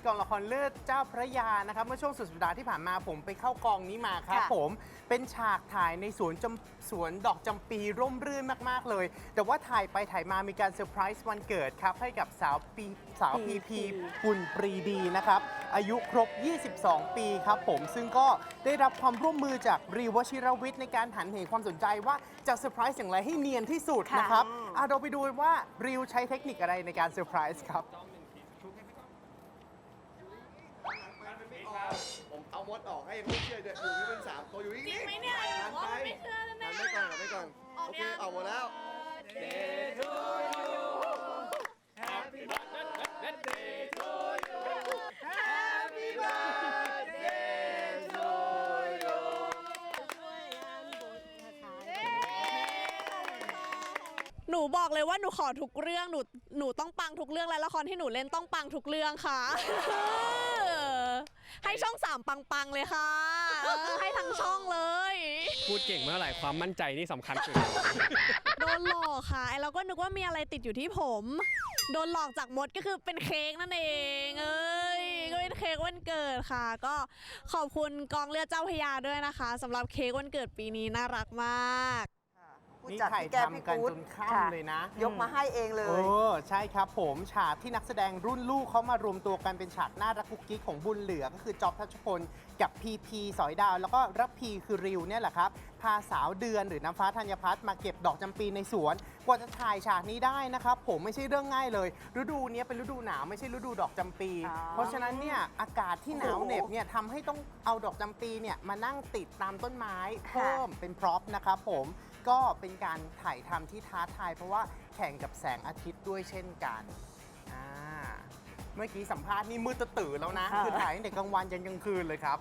ที่กองละครเลือดเจ้าพระยานะครับเมื่อช่วงสุดสัปดาห์ที่ผ่านมาผมไปเข้ากองนี้มาครับค่ะผมเป็นฉากถ่ายในสวนจำสวนดอกจำปีร่มรื่นมากๆเลย แต่ว่าถ่ายไปถ่ายมามีการเซอร์ไพรส์วันเกิดครับ ให้กับสาวปีสาวพีพีปุณปรีดีนะครับ อายุครบ 22 ปีครับผมซึ่งก็ได้รับความร่วมมือจากรีวชิรวิทย์ในการหันเหความสนใจว่าจะเซอร์ไพรส์อย่างไรให้เนียนที่สุดนะครับอะเราไปดูว่าริวใช้เทคนิคอะไรในการเซอร์ไพรส์ครับ ผมเอามดออกให้ไม่เชื่อด้วยอยู่นี่เป็นสามตัวอยู่นี่จริงไหมเนี่ยหนูว่ามันไม่เชื่อแน่ๆหันไปก่อนหันไปก่อนออกโอเคยังออกหมดแล้วหนูบอกเลยว่าหนูขอทุกเรื่อง หนู หนูต้องปังทุกเรื่องและละครที่หนูเล่นต้องปังทุกเรื่องค่ะ ให้ช่องสามปังๆเลยค่ะเออให้ทั้งช่องเลยพูดเก่งเมื่อไหร่ความมั่นใจนี่สำคัญสุด โดนหลอกค่ะไอเราก็นึกว่ามีอะไรติดอยู่ที่ผม โดนหลอกจากมดก็คือเป็นเค้กนั่นเองเอ้ยก็เป็นเค้กวันเกิดค่ะ ก็ขอบคุณกองเลือดเจ้าพระยาด้วยนะคะสำหรับเค้กวันเกิดปีนี้น่ารักมาก ผู้นี่จัดถ่ายพี่แก้มพี่ทำกันกู๊ดจนค่ค่ะำเลยนะ ยกมาให้เองเลเอย อใช่ครับผมฉากที่นักแสดงรุ่นลูกเขามารวมตัวกันเป็นฉากน่ารักกุ๊กกิ๊กของบุญเหลือก็คือจอบทัชพลกับพีพีสอยดาว แล้วก็รับพีคือริวเนี่ยแหละครับพาสาวเดือนหรือน้ำฟ้าธัญพัฒน์มาเก็บดอกจำปีในสวน กว่าจะถ่ายฉากนี้ได้นะครับ ผมไม่ใช่เรื่องง่ายเลย ฤดูเนี้ยเป็นฤดูหนาวไม่ใช่ฤดูดอกจำปี อ๋อ เพราะฉะนั้นเนี่ยอากาศที่หนาวเหน็บเนี่ยทำให้ต้องเอาดอกจำปีเนี่ยมานั่งติดตามต้นไม้เพิ่มเป็นพร็อพนะครับผม ก็เป็นการถ่ายทำที่ท้าทาย เพราะว่าแข่งกับแสงอาทิตย์ด้วยเช่นกันอ่าเมื่อกี้สัมภาษณ์นี่มืดตื่นแล้วนะค่ะคือถ่ายตั้งแต่กลางวันยันกลางคืนเลยครับ